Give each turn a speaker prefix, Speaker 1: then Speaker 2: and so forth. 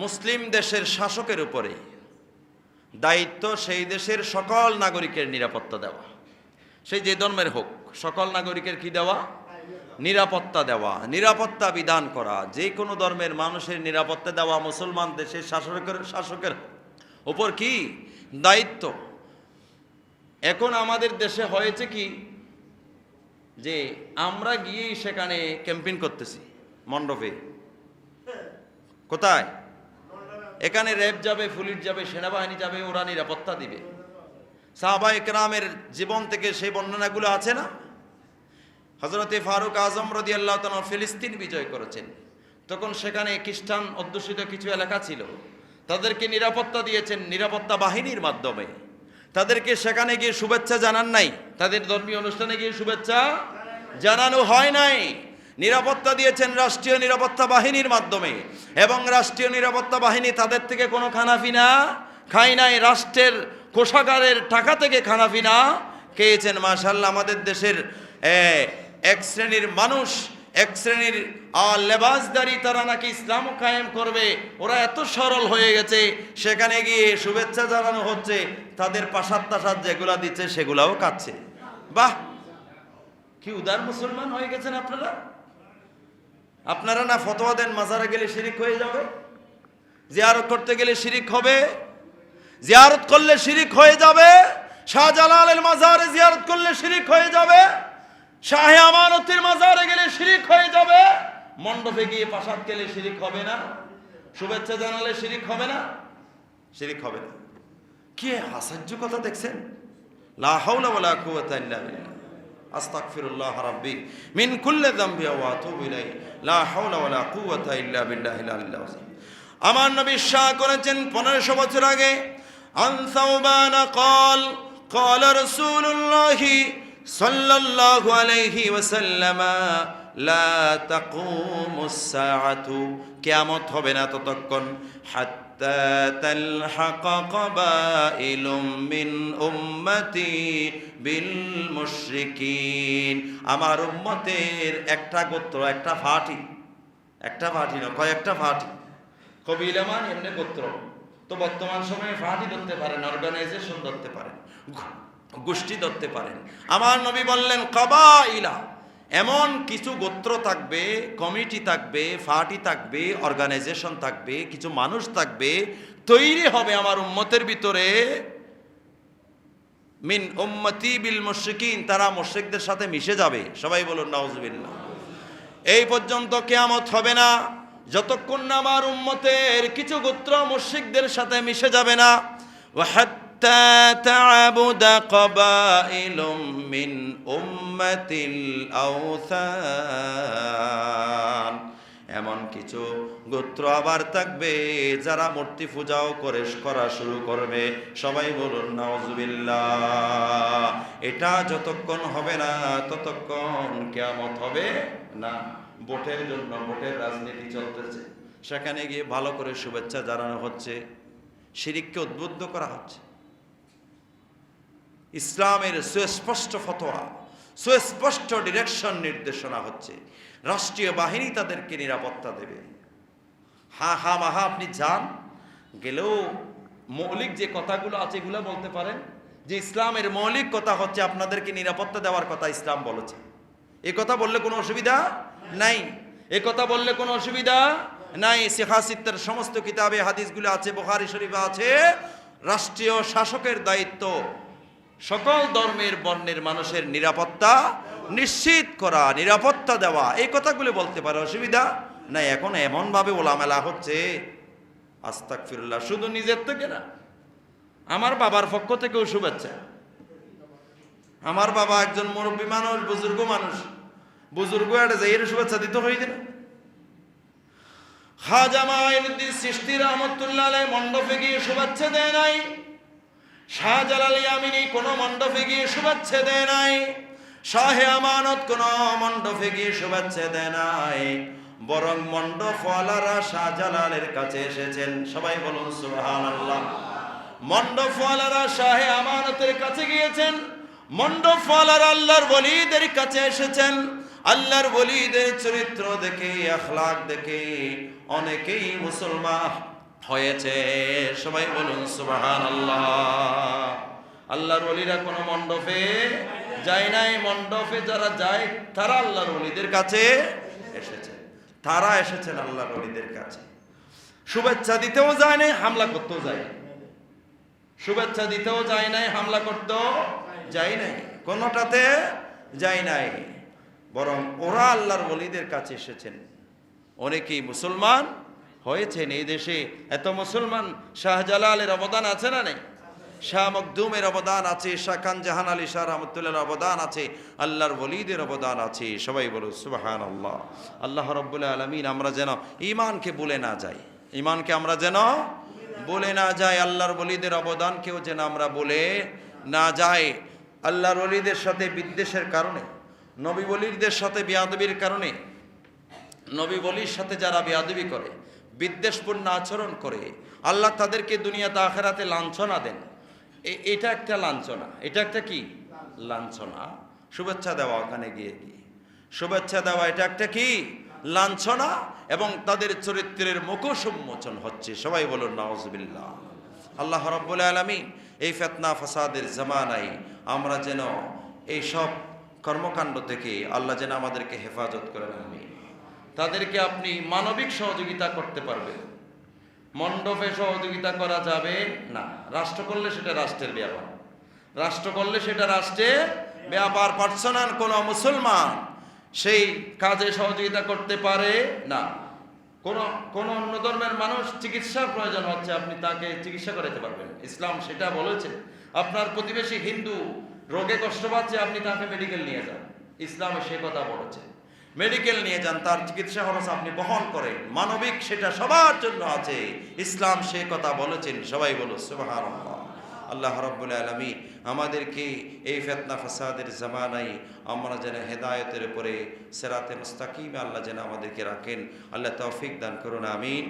Speaker 1: মুসলিম দেশের শাসকের উপরে দায়িত্ব সেই দেশের সকল নাগরিকের নিরাপত্তা দেওয়া। সেই যে ধর্মের হোক, সকল নাগরিকের কি দেওয়া? নিরাপত্তা দেওয়া, নিরাপত্তা বিধান করা। যে কোনো ধর্মের মানুষের নিরাপত্তা দেওয়া, মুসলমান দেশের শাসকের শাসকের ওপর কি? দায়িত্ব। এখন আমাদের দেশে হয়েছে কি? যে আমরা গিয়েই সেখানে ক্যাম্পেইন করতেছি, মণ্ডপে। কোথায়? এখানে র্যাব যাবে, পুলিশ যাবে, সেনাবাহিনী যাবে, ওরা নিরাপত্তা দিবে। সাহাবা একরামের জীবন থেকে সেই বর্ণনাগুলো আছে না? হজরতে ফারুক আজম রদি আল্লাহ ফিলিস্তিন বিজয় করেছেন। তখন সেখানে খ্রিস্টান অধ্যুষিত কিছু এলাকা ছিল। তাদেরকে নিরাপত্তা দিয়েছেন নিরাপত্তা বাহিনীর মাধ্যমে। তাদেরকে সেখানে গিয়ে শুভেচ্ছা জানান নাই। তাদের ধর্মীয় অনুষ্ঠানে গিয়ে শুভেচ্ছা জানানো হয় নাই। নিরাপত্তা দিয়েছেন রাষ্ট্রীয় নিরাপত্তা বাহিনীর মাধ্যমে। এবং রাষ্ট্রীয় নিরাপত্তা বাহিনী তাদের থেকে কোনো খানাফিনা খাই নাই। রাষ্ট্রের কোষাগারের টাকা থেকে খানাফিনা খেয়েছেন। মাশাল্লাহ আমাদের দেশের এক শ্রেণির মানুষ, এক শ্রেণির লেবাসদারি তারা নাকি ইসলাম কায়েম করবে। ওরা এত সরল হয়ে গেছে। সেখানে গিয়ে শুভেচ্ছা জানানো হচ্ছে। তাদের পাশার তাসাদ যেগুলা দিচ্ছে সেগুলাও কাচ্ছে বাহ! কি উদার মুসলমান হয়ে গেছেন আপনারা? আপনারা না ফতোয়া দেন মাজারে গেলে শিরিক হয়ে যাবে? জিয়ারত করতে গেলে শিরিক হবে? জিয়ারত করলে শিরিক হয়ে যাবে? শাহজালালের মাজারে জিয়ারত করলে শিরিক হয়ে যাবে? শাহে আমানতের মাজারে গেলে শিরিক হয়ে যাবে? মণ্ডপে গিয়ে পাশাত গেলে শিরিক হবে না? শুভেচ্ছা জানালে শিরিক হবে না? শিরিক হবে না। কি আশ্চর্য কথা দেখছেন? লা হাওলা ওয়ালা কুওয়াতা ইল্লা বিল্লাহ। আস্তাগফিরুল্লাহ রাব্বি মিন কুল্লি যামবি ওয়া আতুবু ইলাইহি লা হাওলা ওয়ালা কুওয়াতা ইল্লা বিল্লাহিল আলিয়্যিল আযীম আমার নবী শাহ করেছেন 1500 বছর আগে আন সাওবান قال قال رسول الله صلى الله عليه وسلم লা হবে না ততক্ষণ। উম্মতি বিল আমার উম্মতের একটা গোত্র, একটা ফাটি একটা ফাটি না, কয়েকটা ফাটি কবিলা মান এমনি গোত্র। তো বর্তমান সময়ে ফাটি ধরতে পারেন অর্গানাইজেশন ধরতে পারেন গোষ্ঠী ধরতে পারেন। আমার নবী বললেন কবা ইলা এমন কিছু গোত্র থাকবে, কমিটি থাকবে ফাটি থাকবে অর্গানাইজেশন থাকবে, কিছু মানুষ থাকবে, তৈরি হবে আমার উম্মতের ভিতরে। মিন উম্মতি বিল মুশরিকিন, তারা মুশরিকদের সাথে মিশে যাবে। সবাই বলুন নাউজুবিল্লাহ এই পর্যন্ত কেয়ামত হবে না। যতক্ষণ না আমার উম্মতের কিছু গোত্র মুশরিকদের সাথে মিশে যাবে না। وحتى تعبد قبائل من أمة الأوثان এমন কিছু গোত্র আবার থাকবে যারা মূর্তি পূজাও করে করা শুরু করবে সবাই বলুন নাউজুবিল্লাহ এটা যতক্ষণ হবে না ততক্ষণ কেয়ামত হবে না ভোটের জন্য ভোটের রাজনীতি চলতেছে সেখানে গিয়ে ভালো করে শুভেচ্ছা জানানো হচ্ছে শিরিককে উদ্বুদ্ধ করা হচ্ছে ইসলামের সুস্পষ্ট ফতোয়া, সুস্পষ্ট ডিরেকশন নির্দেশনা হচ্ছে। রাষ্ট্রীয় বাহিনী তাদেরকে নিরাপত্তা দেবে। হা হা মাহা আপনি যান, গেলেও মৌলিক যে কথাগুলো আছে এগুলো বলতে পারেন। যে ইসলামের মৌলিক কথা হচ্ছে আপনাদেরকে নিরাপত্তা দেওয়ার কথা ইসলাম বলেছে। এ কথা বললে কোনো অসুবিধা নাই। এ কথা বললে কোনো অসুবিধা নাই। শেখাসিত্তের সমস্ত কিতাবে, হাদিসগুলো আছে, বোখারি শরীফে আছে। রাষ্ট্রীয় শাসকের দায়িত্ব সকল ধর্মের বর্ণের মানুষের নিরাপত্তা নিশ্চিত করা, নিরাপত্তা দেওয়া, এই কথাগুলো বলতে পারে, অসুবিধা না এখন এমনভাবে ওলামেলা হচ্ছে আস্তাক ফিরুল্লাহ শুধু নিজের থেকে না, আমার বাবার পক্ষ থেকেও শুভেচ্ছা। আমার বাবা একজন মুরব্বী মানুষ, বুজুর্গ মানুষ। বুজুর্গ একটা যাই এর শুভেচ্ছা দিতে হইতে না। খাজা সৃষ্টি রহমতুল্লাহ মণ্ডপে গিয়ে শুভেচ্ছা দেয় নাই। শাহজালাল ইয়ামিনী কোনো মণ্ডপে গিয়ে শুভেচ্ছা দেয় নাই। শাহে আমানত কোন মণ্ডপে গিয়ে শুভেচ্ছা দেয় নাই। বরং মণ্ডপওয়ালারা শাহজালালের কাছে এসেছেন। সবাই বলুন, সুবহানাল্লাহ। মণ্ডপওয়ালারা শাহে আমানতের কাছে গিয়েছেন। মণ্ডপওয়ালারা আল্লাহর বলিদের কাছে এসেছেন। আল্লাহর বলিদের চরিত্র দেখে, আখলাক দেখে অনেকেই মুসলমান। হয়েছে। সবাই বলুন সুবাহান আল্লাহ আল্লাহর অলিরা কোনো মণ্ডপে যায় নাই। মণ্ডপে যারা যায়, তারা আল্লাহর অলিদের কাছে এসেছে। তারা এসেছেন আল্লাহর অলিদের কাছে। শুভেচ্ছা দিতেও যায় নাই, হামলা করতেও যায়। শুভেচ্ছা দিতেও যায় নাই, হামলা করতেও যায় নাই। কোনোটাতে যায় নাই। বরং ওরা আল্লাহর ওলিদের কাছে এসেছেন। অনেকেই মুসলমান হয়েছেন এই দেশে? এত মুসলমান শাহজালালের অবদান আছে না নেই? শাহ মকদুমের অবদান আছে, শাহ খান জাহান আলী, শাহ রহমতুল্লাহর অবদান আছে, আল্লাহর ওলিদের অবদান আছে। সবাই বলো সুবাহান আল্লাহ আল্লাহ রব্বুল্লাহ আলমিন, আমরা যেন ইমানকে বলে না যাই। ইমানকে আমরা যেন বলে না যায় আল্লাহর বলিদের অবদানকেও যেন আমরা বলে না যাই। আল্লাহর অলিদের সাথে বিদ্বেষের কারণে, নবী বলিদের সাথে বিয়াদবির কারণে, নবী বলির সাথে যারা বিয়াদবি করে বিদ্বেষপূর্ণ আচরণ করে। আল্লাহ তাদেরকে দুনিয়াতে আখেরাতে লাঞ্ছনা দেন। এটা একটা লাঞ্ছনা। এটা একটা কি? লাঞ্ছনা। শুভেচ্ছা দেওয়া ওখানে গিয়ে গিয়ে শুভেচ্ছা দেওয়া এটা একটা কি? লাঞ্ছনা এবং তাদের চরিত্রের মুখোশ উন্মোচন হচ্ছে। সবাই বলুন নওয়াজবিল্লাহ আল্লাহ রব্বুল আলমী এই ফেতনা, ফাসাদের জামানায় আমরা যেন এই সব কর্মকাণ্ড থেকে আল্লাহ যেন আমাদেরকে হেফাজত করেন আমি তাদেরকে আপনি মানবিক সহযোগিতা করতে পারবেন। মণ্ডপে সহযোগিতা করা যাবে না। রাষ্ট্র করলে সেটা রাষ্ট্রের ব্যাপার। রাষ্ট্র করলে সেটা রাষ্ট্রের ব্যাপার। পার্সোনাল কোনো মুসলমান সেই কাজে সহযোগিতা করতে পারে না। কোন কোন অন্য ধর্মের মানুষ চিকিৎসার প্রয়োজন হচ্ছে, আপনি তাকে চিকিৎসা করাতে পারবেন। ইসলাম সেটা বলেছে। আপনার প্রতিবেশী হিন্দু রোগে কষ্ট পাচ্ছে, আপনি তাকে মেডিকেল নিয়ে যান। ইসলামে সে কথা বলেছে। মেডিকেল নিয়ে যান, তার চিকিৎসা খরচ আপনি বহন করেন। মানবিক সেটা সবার জন্য আছে। ইসলাম সে কথা বলেছেন, সবাই বলো সুবাহ আল্লাহ রব্বুল আলমী আমাদেরকে এই ফেতনা ফাসাদের জামানায় আমরা যেন হেদায়তের উপরে সেরাতে মুস্তাকিম আল্লাহ যেন আমাদেরকে রাখেন। আল্লাহ তৌফিক দান করুন, আমিন।